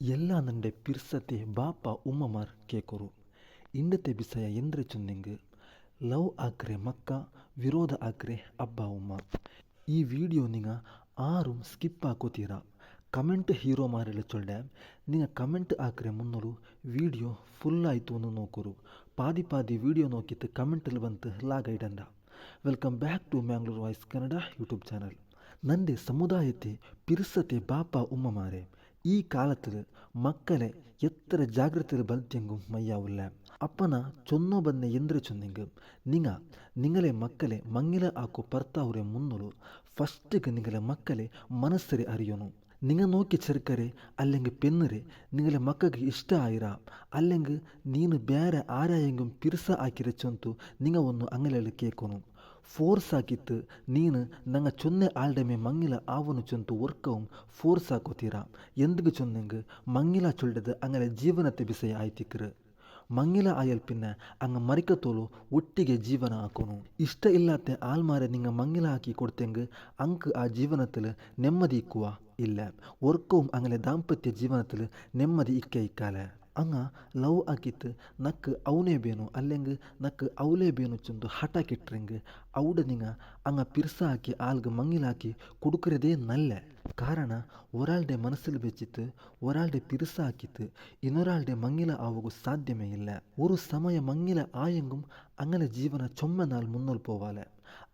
ಎಲ್ಲ ನಂಡೆ ಪಿರ್ಸತೆ ಬಾಪ ಉಮ್ಮಮಾರ್ ಕೇಕೊರು. ಇಂಡತೆ ಬಿಸಯ ಎಂದ್ರೆ ಚೊಂದೆಂಗ್ ಲವ್ ಆಕ್ರೆ ಮಕ್ಕ, ವಿರೋಧ ಆಕ್ರೆ ಅಬ್ಬ ಉಮ್ಮ ಈ ವಿಡಿಯೋ ನಿಂಗ ಆರು ಸ್ಕಿಪ್ ಹಾಕೋತೀರ? ಕಮೆಂಟ್ ಹೀರೋ ಮಾರೆಲ್ಲ ಚೊಲ್ಲೆ ನಿಂಗ ಕಮೆಂಟ್ ಹಾಕ್ರೆ ಮುನ್ನಲು ವಿಡಿಯೋ ಫುಲ್ ಆಯಿತು ಅಂತ ನೋಕುರು. ಪಾದಿ ಪಾದಿ ವಿಡಿಯೋ ನೋಕಿತ್ತು ಕಮೆಂಟಲ್ಲಿ ಬಂತು ಲಾಗ ಇಡಂಡ welcome back to Mangalore voice Kannada YouTube channel. ನಂದೆ ಸಮುದಾಯತೆ ಪಿರ್ಸತೆ ಬಾಪ ಉಮ್ಮ ಮಾರೆ ഈ കാലത്തിൽ മക്കളെ എത്ര ജാഗ്രതയിൽ ബൽത്തെങ്കും മയ്യാവില്ല. അപ്പന ചൊന്നോ ബന്നെ എന്തിരിച്ചൊന്നെങ്കിൽ നിങ്ങൾ നിങ്ങളെ മക്കളെ മങ്ങില ആക്കു ഭർത്താവുടെ മുന്നിൽ ഫസ്റ്റ് നിങ്ങളെ മക്കളെ മനസ്സിനെ അറിയണം. നിങ്ങൾ നോക്കി ചെറുക്കരെ അല്ലെങ്കിൽ പെണ്ണരെ നിങ്ങളെ മക്കൾക്ക് ഇഷ്ടമായിരാ അല്ലെങ്കിൽ നീನು ಬೇರೆ ആരായെങ്കും പിറുസ ആക്കിരച്ചൊന്തു നിങ്ങൾ ഒന്ന് അങ്ങനെ കേൾക്കണം. ಫೋರ್ಸ್ ಆಗಿತ್ತು ನೀನು ನಂಗೆ ಚೊನ್ನೆ ಆಲ್ಡಮೆ ಮಂಗಿಲ ಆವನು ಚೊಂತು ವರ್ಕೌಂ ಫೋರ್ಸ್ ಆಕೋತೀರಾ ಎಂದಿಗೆ ಚೊನ್ನಂಗೆ ಮಂಗಿಲ ಚೊಳ್ಳದು ಅಂಗಲ ಜೀವನತೆ ಬಿಸೆ ಆಯ್ತಿಕ್ರು ಮಂಗಿಲ ಆಯಲ್ ಪಿನ್ನ ಅಂಗ ಮರಿಕತೋಲು ಒಟ್ಟಿಗೆ ಜೀವನ ಹಾಕೋನು ಇಷ್ಟ ಇಲ್ಲಾತೆ ಆಲ್ಮಾರೆ ನಿಂಗೆ ಮಂಗಿಲ ಹಾಕಿ ಕೊಡ್ತೆಂಗೆ ಅಂಕ್ ಆ ಜೀವನದಲ್ಲಿ ನೆಮ್ಮದಿ ಇಕ್ಕುವ ಇಲ್ಲ ஒர்க்கும் அங்கே தாம்பத்திய ஜீவனத்தில் நிம்மதி இக்க இக்கால ಹಂಗ ಲವ್ ಆಕಿತ್ತು ನಕ್ಕ ಅವನೇ ಬೇನು ಅಲ್ಲೆಂಗೆ ನಕ್ಕ ಅವಲೇ ಬೇನು ಚಂದು ಹಠ ಕಿಟ್ರೆಂಗೆ ಔಡನಿಂಗ ಹಂಗ ಪಿರ್ಸ ಹಾಕಿ ಆಲ್ಗೆ ಮಂಗಿಲಾಕಿ ಕುಡುಕ್ರದೇ நல்ல காரண ஒராளுடைய மனசில் வச்சுட்டு ஒராளுடைய பிரிசாக்கித்து இன்னொராளுடைய மங்கில ஆவகு சாத்தியமே இல்லை ஒரு சமய மங்கில ஆயங்கும் அங்கே ஜீவன சொம்ம நாள் முன்னோல் போவால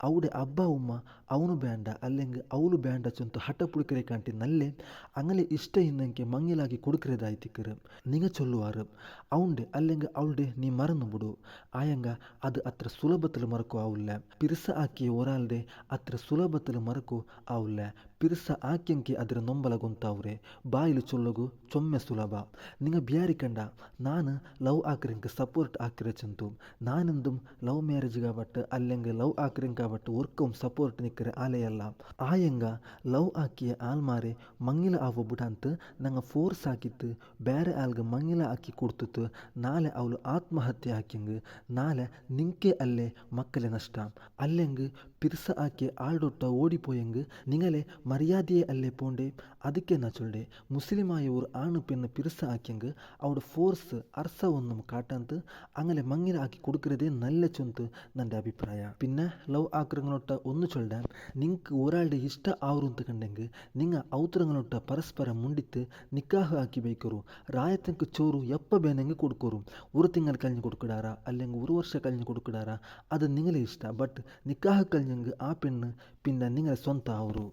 ಅವ್ಡೆ ಅಬ್ಬ ಉಮ್ಮ, ಅವನು ಬ್ಯಾಂಡ, ಅಲ್ಲೆಂಗೆ ಅವಳು ಬ್ಯಾಂಡ ಚೊಂತು ಹಠ ಪುಡುಕರೆ ಕಾಂಟಿ ನಲ್ಲೆ ಅಂಗಲೆ ಇಷ್ಟ ಇನ್ನಂಗೆ ಮಂಗಿಲಾಗಿ ಕೊಡುಕರೆದಾಯ್ತಿಕ್ಕರು ನಿಂಗ ಚೊಲ್ಲುವಾರು. ಅವಂಡೆ, ಅಲ್ಲೆಂಗೆ ಅವಳ್ಡೆ, ನೀ ಮರನು ಬಿಡು. ಆಯಂಗ, ಅದು ಅತ್ರ ಸುಲಭದಲ್ಲಿ ಮರಕು ಆವುಲ್ಲ ಪಿರ್ಸ ಆಕಿ ಒರಾಲ್ದೆ ಅತ್ರ ಸುಲಭದಲ್ಲಿ ಮರಕು ಆವುಲ್ಲ ಪಿರ್ಸ ಆಕ್ಯಂಕಿ ಅದರ ನೊಂಬಲ ಗೊಂತಾವ್ರೆ ಬಾಯಿಲು ಚೊಲ್ಲಗು ಚೊಮ್ಮೆ ಸುಲಭ. ನಿಂಗ ಬ್ಯಾರಿ ಕಂಡ, ನಾನು ಲವ್ ಆಕ್ರಿಂಕ ಸಪೋರ್ಟ್ ಆಕಿರ ಚಂತು. ನಾನಿಂದು ಲವ್ ಮ್ಯಾರೇಜ್ಗ ಬಟ್ ಅಲ್ಲೆಂಗೆ ಲವ್ ಆಕ್ರಿಂಕ ಕಾಬಟ್ಟು ಒರ್ಕಂ ಸಪೋರ್ಟ್ ನಿಕ್ಕರೆ ಆಲೆಯಲ್ಲ ಆಯಂಗ ಲವ್ ಆಕಿಯ ಆಲ್ಮಾರೆ ಮಂಗಿಲ ಆವ ಬುಡಂತ್ ನಂಗ ಫೋರ್ಸ್ ಆಕಿತ್ತು ಬೇರೆ ಆಲ್ಗ ಮಂಗಿಲ ಆಕಿ ಕೊಡ್ತಿತ್ತು ನಾಳೆ ಅವಳು ಆತ್ಮಹತ್ಯೆ ಹಾಕಿಂಗ್ ನಾಳೆ ನಿಂಕೆ ಅಲ್ಲೇ ಮಕ್ಕಳೇ ನಷ್ಟ ಅಲ್ಲೆಂಗ್ ಪಿರ್ಸ ಆಕೆ ಆಳ್ಡೊಟ್ಟ ಓಡಿಪೋಯಂಗ್ ನಿಂಗಲೆ ಮರ್ಯಾದೆಯೇ ಅಲ್ಲೇ ಪೋಂಡೆ ಅದಕ್ಕೆ ನಾ ಚೊಲ್ಡೆ ಮುಸ್ಲಿಮಾಯ ஒரு ஆணு பெண்ணு பிரிச ஆக்கியங்க அவட ஃபோர்ஸ் அர்ச ஒன்றும் காட்டாந்து അങ്ങനെ മങ്ങില ആക്കി കൊടുക്കരുതേ നല്ല ചൊന്ത് എൻ്റെ അഭിപ്രായ പിന്നെ ലവ് ആക്രങ്ങളോട്ട് ഒന്ന് ചൊല്ലാൻ നിങ്ങൾക്ക് ഒരാളുടെ ഇഷ്ട ആവുന്നത് കണ്ടെങ്കിൽ നിങ്ങൾ ഔത്രങ്ങളോട്ട് പരസ്പരം മുണ്ടിത്ത് നിക്കാഹ് ആക്കി വയ്ക്കറു. റായത്തങ്ങൾക്ക് ചോറു എപ്പോൾ വേണമെങ്കിൽ കൊടുക്കറും. ഒരു തിങ്ങൾ കഴിഞ്ഞ് കൊടുക്കിടാറ അല്ലെങ്കിൽ ഒരു വർഷം കഴിഞ്ഞ് കൊടുക്കിടാറ. അത് നിങ്ങളെ ഇഷ്ടം ബട്ട് നിക്കാഹ് കഴിഞ്ഞെങ്കിൽ ആ പെണ്ണ് പിന്നെ നിങ്ങളെ സ്വന്തം ആവരും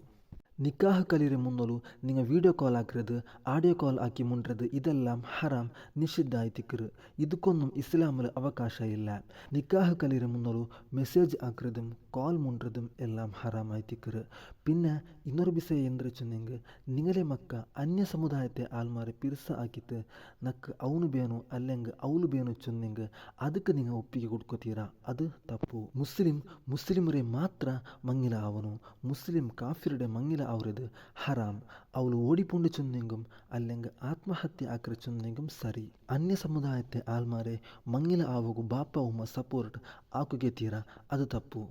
நிக்காக கலிரி முன்னொலு நீங்கள் வீடியோ கால் ஆக்குறது ஆடியோ கால் ஆக்கி முன்றது இதெல்லாம் ஹராம் நிஷித்தாய் திக்குரு இதுக்கொன்னும் இஸ்லாமில் அவகாச இல்லை நிக்காக கலிரி முன்னொலு மெசேஜ் ஆக்குறதும் கால் முன்றதும் എല്ലാം ഹറാമായി തിക്കറ് പിന്നെ ഇന്നൊരു ബിസെ എന്തിരിച്ചെന്നെങ്കിൽ നിങ്ങളെ മക്ക അന്യ സമുദായത്തെ ആൽമാരെ പിരിസ ആക്കിത്ത് നക്ക് അവനു ബേനു അല്ലെങ്കിൽ അവളു ബേനു ചെന്നെങ്കിൽ അതുക്ക് നിങ്ങൾ ഒപ്പിക്ക് കൊടുക്കത്തീരാ അത് തപ്പു മുസ്ലിം മുസ്ലിമരെ മാത്ര മങ്ങിലാവണു മുസ്ലിം കാഫിരുടെ മങ്ങില ಅವ್ರದ್ದು ഹറാം. ಅವಳು ഓടിപ്പോണ്ട് ചുന്നെങ്കും അല്ലെങ്കിൽ ആത്മഹത്യ ആക്കി ചുന്നെങ്കും സരി. അന്യ സമുദായത്തെ ആൽമാരെ മങ്ങില ആവുക ബാപ്പ ഉമ്മ സപ്പോർട്ട് ആക്കുകെ തീര അത് തപ്പു.